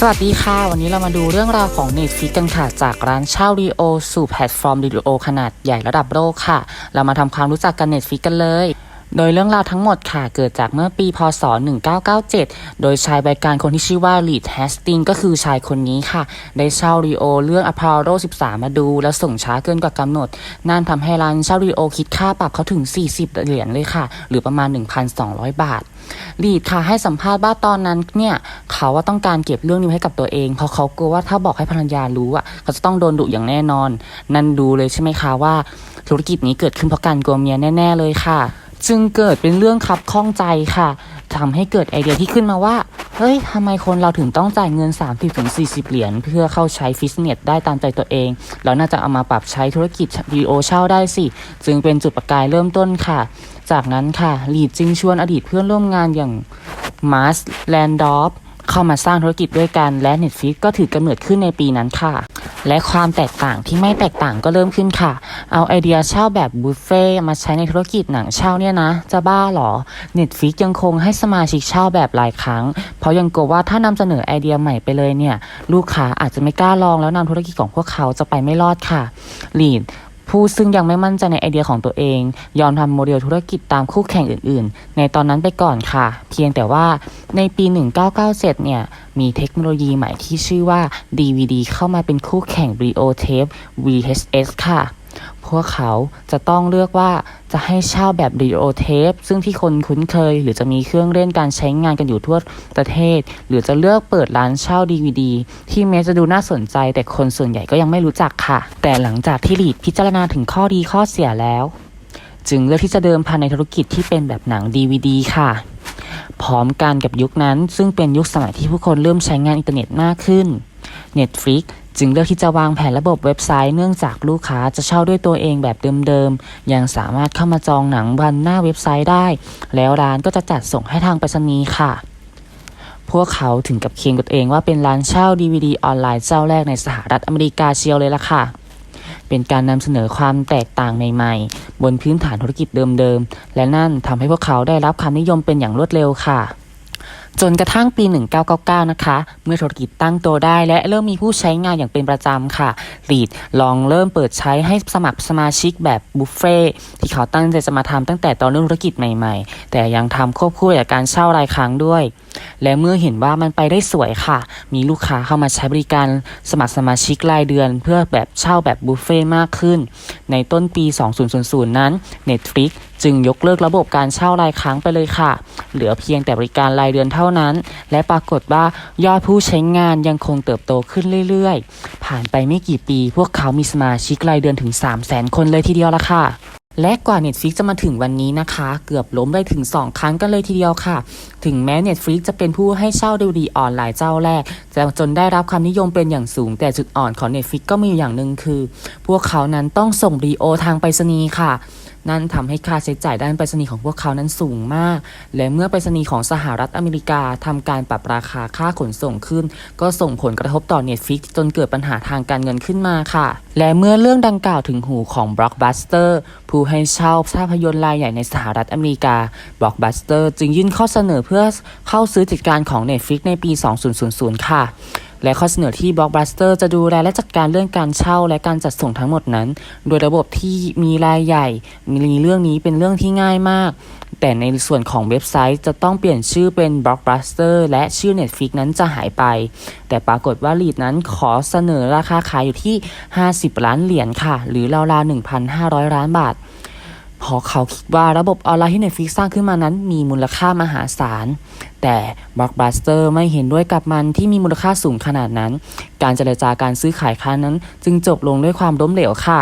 สวัสดีค่ะ วันนี้เรามาดูเรื่องราวของ Netflix กันค่ะ จากร้านเช่าดีโอสู่แพลตฟอร์มดีโอขนาดใหญ่ระดับโลกค่ะ เรามาทำความรู้จักกัน Netflix กันเลย โดยเรื่องราวทั้งหมดค่ะเกิดจากเมื่อปีพศ 1997 โดยชายบริการคนที่ชื่อว่า Reed Hastings ก็คือชายคนนี้ค่ะ ได้เช่าวิดีโอเรื่อง Apollo 13 มาดู แล้วส่งช้าเกินกว่ากำหนด นั่นทำให้ร้านเช่าวิดีโอคิดค่าปรับเขาถึง 40 เหรียญเลยค่ะ หรือประมาณ 1,200 บาทลีดค่ะให้สัมภาษณ์ว่าตอนนั้นเนี่ยเขาว่าต้องการเก็บเรื่องนี้ให้กับตัวเอง เพราะเขากลัวว่าถ้าบอกให้ภรรยารู้อะเขาจะต้องโดนดุอย่างแน่นอน นั่นดูเลยใช่ไหมคะว่าธุรกิจนี้เกิดขึ้นเพราะการกลัวเมียแน่ ๆ เลยค่ะ จึงเกิดเป็นเรื่องคับข้องใจค่ะทำให้เกิดไอเดียที่ขึ้นมาว่า เฮ้ยทำไมคนเราถึงต้องจ่ายเงิน 30-40 เหรียญเพื่อเข้าใช้ฟิตเนสได้ตามใจตัวเองแล้วน่าจะเอามาปรับใช้ธุรกิจวิดีโอเช่าได้สิ จึงเป็นจุดประกายเริ่มต้นค่ะ จากนั้นค่ะลีดจึงชวนอดีตเพื่อนร่วมงานอย่างมาร์สแลนดอฟเข้ามาสร้างธุรกิจด้วยกันและ Netflix ก็ถือกำเนิดขึ้นในปีนั้นค่ะ และความแตกต่างที่ไม่แตกต่างก็เริ่มขึ้นค่ะ เอาไอเดียเช่าแบบบุฟเฟ่ต์มาใช้ในธุรกิจหนังเช่าเนี่ยนะ จะบ้าเหรอ Netflix ยังคงให้สมาชิกเช่าแบบรายครั้ง เพราะยังกลัวว่าถ้านำเสนอไอเดียใหม่ไปเลยเนี่ย ลูกค้าอาจจะไม่กล้าลองแล้วนำธุรกิจของพวกเขาจะไปไม่รอดค่ะลีด ผู้ซึ่งยังไม่มั่นใจในไอเดียของตัวเอง ยอมทำโมเดลธุรกิจตามคู่แข่งอื่นๆ ในตอนนั้นไปก่อนค่ะ เพียงแต่ว่าในปี 1997 เนี่ย มีเทคโนโลยีใหม่ที่ชื่อว่า DVD เข้ามาเป็นคู่แข่ง Brio Tape VHS ค่ะ พวกเขาจะต้องเลือกว่าจะให้เช่าแบบดีโอเทปซึ่งที่คนคุ้นเคย หรือจะมีเครื่องเล่นการใช้งานกันอยู่ทั่วประเทศ หรือจะเลือกเปิดร้านเช่า DVD ที่แม้จะดูน่าสนใจ แต่คนส่วนใหญ่ก็ยังไม่รู้จักค่ะ แต่หลังจากที่ลีดพิจารณาถึงข้อดีข้อเสียแล้ว จึงเลือกที่จะเดิมพันในธุรกิจที่เป็นแบบหนัง DVD ค่ะพร้อมกันกับยุคนั้น ซึ่งเป็นยุคสมัยที่ผู้คนเริ่มใช้งานอินเทอร์เน็ตมากขึ้น Netflix จึงเลือกที่จะวางแผนระบบเว็บไซต์เนื่องจากลูกค้าจะเช่าด้วยตัวเองแบบเดิมๆ ยังสามารถเข้ามาจองหนังบันหน้าเว็บไซต์ได้ แล้วร้านก็จะจัดส่งให้ทางไปรษณีย์ค่ะ พวกเขาถึงกับเคียงกับตัวเองว่าเป็นร้านเช่า DVD ออนไลน์เจ้าแรกในสหรัฐอเมริกาเชียวเลยล่ะค่ะเป็นการนำเสนอความแตกต่างใหม่ๆ บนพื้นฐานธุรกิจเดิมๆ และนั่นทำให้พวกเขาได้รับความนิยมเป็นอย่างรวดเร็วค่ะ จนกระทั่งปี 1999 นะคะ เมื่อธุรกิจตั้งตัวได้ และเริ่มมีผู้ใช้งานอย่างเป็นประจำค่ะลีดลองเริ่มเปิดใช้ให้สมัครสมาชิกแบบบุฟเฟ่ที่เขาตั้งใจจะมาทำตั้งแต่ตอนเริ่มธุรกิจใหม่ๆ แต่ยังทำควบคู่กับการเช่ารายครั้งด้วย และเมื่อเห็นว่ามันไปได้สวยค่ะ มีลูกค้าเข้ามาใช้บริการสมัครสมาชิกรายเดือน เพื่อแบบเช่าแบบบุฟเฟ่มากขึ้น ในต้นปี 2000 นั้น Netflix จึงยกเลิกระบบการเช่ารายครั้งไปเลยค่ะ เหลือเพียงแต่บริการรายเดือนเท่านั้น และปรากฏว่ายอดผู้ใช้งานยังคงเติบโตขึ้นเรื่อยๆ ผ่านไปไม่กี่ปี พวกเขามีสมาชิกรายเดือนถึง 3 0 0 0 0 0 คนเลยทีเดียวละค่ะและกว่า Netflix จะมาถึงวันนี้นะคะ เกือบล้มได้ถึง 2 ครั้งกันเลยทีเดียวค่ะ ถึงแม้ Netflix จะเป็นผู้ให้เช่าดูดีออนไลน์เจ้าแรกแต่จนได้รับความนิยมเป็นอย่างสูง แต่จุดอ่อนของ Netflix ก็มีอยู่อย่างหนึ่งคือ พวกเขานั้นต้องส่งรีโอทางไปรษณีย์ค่ะ นั่นทำให้ค่าใช้จ่ายด้านไปรษณีย์ของพวกเขานั้นสูงมาก และเมื่อไปรษณีย์ของสหรัฐอเมริกาทำการปรับราคาค่าขนส่งขึ้น ก็ส่งผลกระทบต่อ Netflix จนเกิดปัญหาทางการเงินขึ้นมาค่ะ และเมื่อเรื่องดังกล่าวถึงหูของ Blockbuster ผู้ให้เช่าภาพยนตร์รายใหญ่ในสหรัฐอเมริกา Blockbuster จึงยื่นข้อเสนอเพื่อเข้าซื้อกิจการของ Netflix ในปี 2000 ค่ะ และข้อเสนอที่ Blockbuster จะดูแลและจัดการเรื่องการเช่าและการจัดส่งทั้งหมดนั้น โดยระบบที่มีรายใหญ่ มีเรื่องนี้เป็นเรื่องที่ง่ายมาก แต่ในส่วนของเว็บไซต์จะต้องเปลี่ยนชื่อเป็น Blockbuster และชื่อ Netflix นั้นจะหายไป แต่ปรากฏว่าลีดนั้นขอเสนอราคาขายอยู่ที่ 50 ล้านเหรียญค่ะ หรือราวๆ1,500 ล้านบาท เพราะเขาคิดว่าระบบออนไลน์ที่ Netflix สร้างขึ้นมานั้นมีมูลค่ามหาศาล แต่บล็อกบัสเตอร์ไม่เห็นด้วยกับมันที่มีมูลค่าสูงขนาดนั้น การเจรจาการซื้อขายครั้งนั้น จึงจบลงด้วยความล้มเหลวค่ะ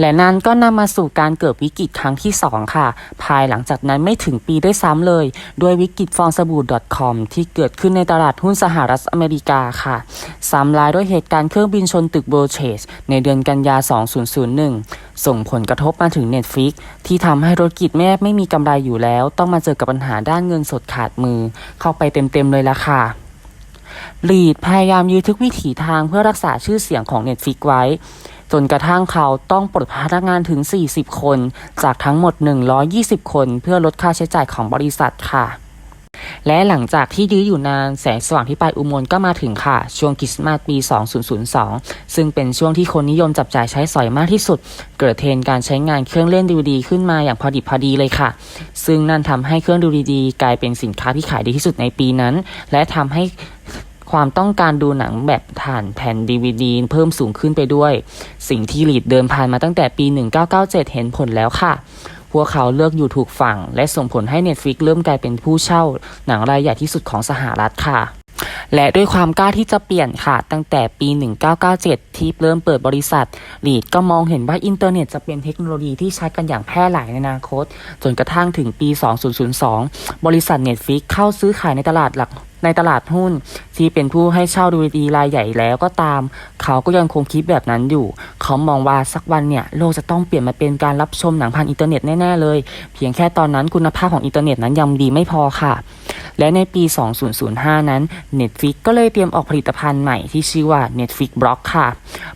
และนั้นก็นำมาสู่การเกิดวิกฤตครั้งที่ 2 ค่ะ ภายหลังจากนั้นไม่ถึงปีได้วยซ้ำเลย ด้วยวิกฤตฟองสบู่ .com ที่เกิดขึ้นในตลาดหุ้นสหรัฐอเมริกาค่ะ ซ้ำร้ายด้วยเหตุการณ์เครื่องบินชนตึกเบเชสในเดือนกันยา 2001 ส่งผลกระทบมาถึง Netflix ที่ทำให้ธุรกิจแม่ไม่มีกำไรอยู่แล้ว ต้องมาเจอกับปัญหาด้านเงินสดขาดมือ เข้าไปเต็มๆเลยละค่ะลีดพยายามยื้อทุกวิถีทางเพื่อรักษาชื่อเสียงของ Netflix ไว้ จนกระทั่งเขาต้องปลดพนักงานถึง 40 คน จากทั้งหมด 120 คน เพื่อลดค่าใช้จ่ายของบริษัทค่ะ และหลังจากที่ยื้ออยู่นานแสงสว่างที่ปลายอุโมงค์ก็มาถึงค่ะ ช่วงคริสต์มาสปี 2002 ซึ่งเป็นช่วงที่คนนิยมจับจ่ายใช้สอยมากที่สุด เกิดเทรนการใช้งานเครื่องเล่นดีวดีขึ้นมาอย่างพอดิบพอดีเลยค่ะ ซึ่งนั่นทำให้เครื่องดูดีกลายเป็นสินค้าที่ขายดีที่สุดในปีนั้น และทำให้ ความต้องการดูหนังแบบถ่านแผ่น DVD เพิ่มสูงขึ้นไปด้วย สิ่งที่ลีดเดิมผ่านมาตั้งแต่ปี 1997 เห็นผลแล้วค่ะ พวกเขาเลือกอยู่ถูกฝั่ง และส่งผลให้ Netflix เริ่มกลายเป็นผู้เช่า หนังรายใหญ่ที่สุดของสหรัฐค่ะและด้วยความกล้าที่จะเปลี่ยนค่ะ ตั้งแต่ปี 1997 ที่เริ่มเปิดบริษัทลีดก็มองเห็นว่าอินเทอร์เน็ตจะเป็นเทคโนโลยีที่ใช้กันอย่างแพร่หลายในอนาคต จนกระทั่งถึงปี 2002 บริษัท Netflix เข้าซื้อขายในตลาดหลักในตลาดหุ้น ที่เป็นผู้ให้เช่าดูดีรายใหญ่แล้วก็ตาม เขาก็ยังคงคิดแบบนั้นอยู่ เขามองว่าสักวันเนี่ยโลกจะต้องเปลี่ยนมาเป็นการรับชมหนังผ่านอินเทอร์เน็ตแน่ๆเลย เพียงแค่ตอนนั้นคุณภาพของอินเทอร์เน็ตนั้นยังดีไม่พอค่ะ และในปี 2005 นั้น Netflix ก็เลยเตรียมออกผลิตภัณฑ์ใหม่ที่ชื่อว่า Netflix Block ค่ะ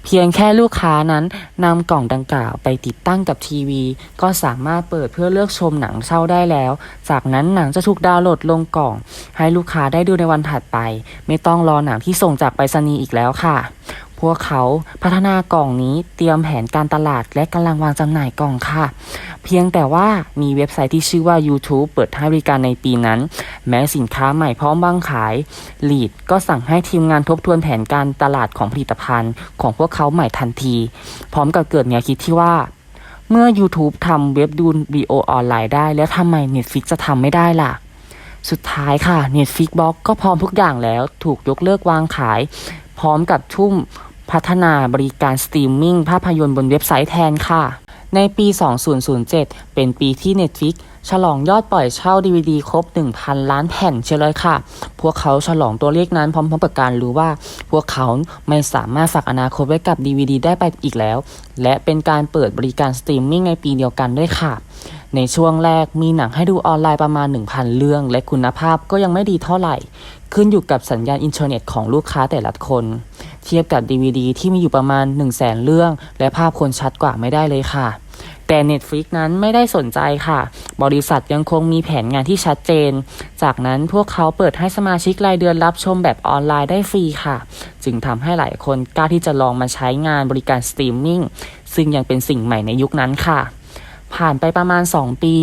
เพียงแค่ลูกค้านั้นนำกล่องดังกล่าวไปติดตั้งกับทีวี ก็สามารถเปิดเพื่อเลือกชมหนังเช่าได้แล้ว จากนั้นหนังจะถูกดาวน์โหลดลงกล่อง ให้ลูกค้าได้ดูในวันถัดไปไไม่ต้องรอหนังที่ส่งจากไปรษณีย์อีกแล้วค่ะ พวกเขาพัฒนากล่องนี้เตรียมแผนการตลาดและกำลังวางจำหน่ายกล่องค่ะ เพียงแต่ว่ามีเว็บไซต์ที่ชื่อว่า YouTube เปิดให้บริการในปีนั้น แม้สินค้าใหม่พร้อมวางขายลีดก็สั่งให้ทีมงานทบทวนแผนการตลาดของผลิตภัณฑ์ ของพวกเขาใหม่ทันที พร้อมกับเกิดแนวคิดที่ว่าเมื่อ YouTube ทำเว็บดูวิดีโอออนไลน์ได้ แล้วทำไม Netflix จะทำไม่ได้ล่ะ สุดท้ายค่ะ Netflix Box ก็พร้อมทุกอย่างแล้ว ถูกยกเลิกวางขาย พร้อมกับทุ่มพัฒนาบริการสตรีมมิ่งภาพยนตร์บนเว็บไซต์แทนค่ะ ในปี 2007 เป็นปีที่ Netflix ฉลองยอดปล่อยเช่า DVD ครบ 1,000 ล้านแผ่นเชียวเลยค่ะ พวกเขาฉลองตัวเลขนั้นพร้อมๆกับการรู้ว่า พวกเขาไม่สามารถฝากอนาคตไว้กับ DVD ได้ไปอีกแล้ว และเป็นการเปิดบริการสตรีมมิ่งในปีเดียวกันด้วยค่ะ ในช่วงแรกมีหนังให้ดูออนไลน์ประมาณ 1,000 เรื่อง และคุณภาพก็ยังไม่ดีเท่าไหร่ ขึ้นอยู่กับสัญญาณอินเทอร์เน็ตของลูกค้าแต่ละคน เทียบกับ DVD ที่มีอยู่ประมาณ 1 0 0 0 0แสนเรื่อง และภาพคนชัดกว่าไม่ได้เลยค่ะ แต่ Netflix นั้นไม่ได้สนใจค่ะ บริษัทยังคงมีแผนงานที่ชัดเจน จากนั้นพวกเขาเปิดให้สมาชิกรายเดือนรับชมแบบออนไลน์ได้ฟรีค่ะ จึงทำให้หลายคนกล้าที่จะลองมาใช้งานบริการสตรีมมิ่งซึ่งยังเป็นสิ่งใหม่ในยุคนั้นค่ะ ผ่านไปประมาณ 2 ปี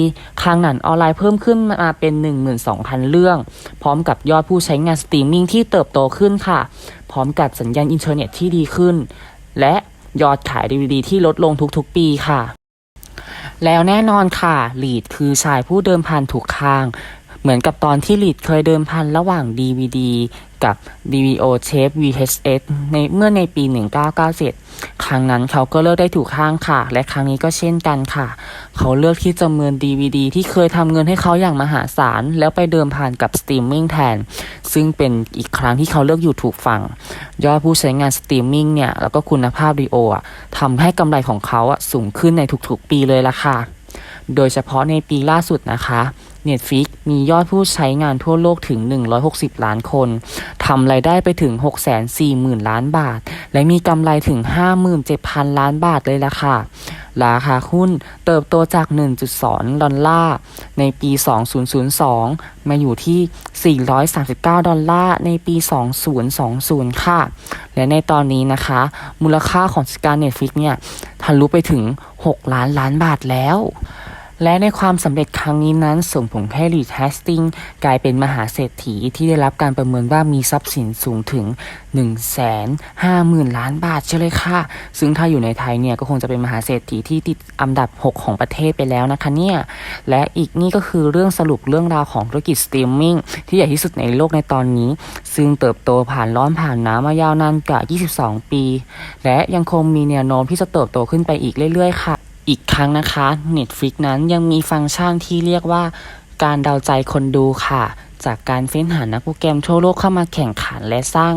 คลังหนังออนไลน์เพิ่มขึ้นมาเป็น 12,000 เรื่อง พร้อมกับยอดผู้ใช้งานสตรีมมิ่งที่เติบโตขึ้นค่ะ พร้อมกับสัญญาณอินเทอร์เน็ตที่ดีขึ้น และยอดขาย DVD ที่ลดลงทุกๆ ปีค่ะ แล้วแน่นอนค่ะลีดคือชายผู้เดิมพันถูกคาง เหมือนกับตอนที่ลีดเคยเดิมพันระหว่าง DVD กับ DVO Tape VHS ในเมื่อในปี 1997 ครั้งนั้นเขาก็เลือกได้ถูกข้างค่ะ และครั้งนี้ก็เช่นกันค่ะ เขาเลือกที่จะเมิน DVD ที่เคยทำเงินให้เขาอย่างมหาศาล แล้วไปเดิมพันกับสตรีมมิ่งแทน ซึ่งเป็นอีกครั้งที่เขาเลือกอยู่ถูกฝั่ง ยอดผู้ใช้งานสตรีมมิ่งเนี่ย แล้วก็คุณภาพดีโออะทำให้กำไรของเขาอะสูงขึ้นในทุกๆปีเลยละค่ะ โดยเฉพาะในปีล่าสุดนะคะ Netflix มียอดผู้ใช้งานทั่วโลกถึง 160 ล้านคนทำรายได้ไปถึง 640,000 ล้านบาท และมีกำไรถึง 57,000 ล้านบาทเลยล่ะค่ะ ราคาหุ้นเติบโตจาก 1.2 ดอลลาร์ ในปี 2002 มาอยู่ที่ 439 ดอลลาร์ ในปี 2020 ค่ะ และในตอนนี้นะคะ มูลค่าของกิจการ Netflix เนี่ยทะลุไปถึง 6 ล้านล้านบาทแล้ว และในความสำเร็จครั้งนี้นั้นส่งผลให้รีดแฮสติงกลายเป็นมหาเศรษฐีที่ได้รับการประเมินว่ามีทรัพย์สินสูงถึง 1 5 0 0 0 0 ล้านบาทเช่เลยค่ะ ซึ่งถ้าอยู่ในไทยเนี่ยก็คงจะเป็นมหาเศรษฐีที่ติดอันดับ 6 ของประเทศไปแล้วนะคะเนี่ย และอีกนี่ก็คือเรื่องสรุปเรื่องราวของธุรกิจสตรีมมิ่งที่ใหญ่ที่สุดในโลกในตอนนี้ ซึ่งเติบโตผ่านร้อนผ่านน้ำมายาวนานกว่า 22 ปี และยังคงมีแนวโน้มที่จะเติบโตขึ้นไปอีกเรื่อยๆค่ะ อีกครั้งนะคะ Netflix นั้นยังมีฟังก์ชันที่เรียกว่าการเดาใจคนดูค่ะ จากการเฟ้นหานักโปรแกรมทั่วโลกเข้ามาแข่งขันและสร้าง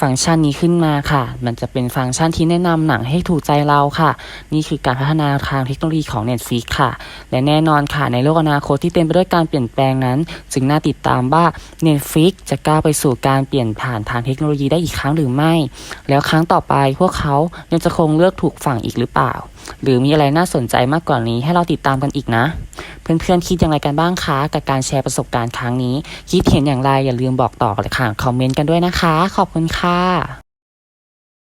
ฟังก์ชันนี้ขึ้นมาค่ะ มันจะเป็นฟังก์ชันที่แนะนำหนังให้ถูกใจเราค่ะ นี่คือการพัฒนาทางเทคโนโลยีของ Netflix ค่ะ และแน่นอนค่ะ ในโลกอนาคตที่เต็มไปด้วยการเปลี่ยนแปลงนั้น จึงน่าติดตามว่า Netflix จะก้าวไปสู่การเปลี่ยนผ่านทางเทคโนโลยีได้อีกครั้งหรือไม่ แล้วครั้งต่อไปพวกเขายังจะคงเลือกถูกฝั่งอีกหรือเปล่า หรือมีอะไรน่าสนใจมากกว่านี้ให้เราติดตามกันอีกนะ เพื่อนๆคิดอย่างไรกันบ้างคะกับการแชร์ประสบการณ์ครั้งนี้ คิดเห็นอย่างไรอย่าลืมบอกต่อเลยค่ะคอมเมนต์กันด้วยนะคะ ขอบคุณค่ะ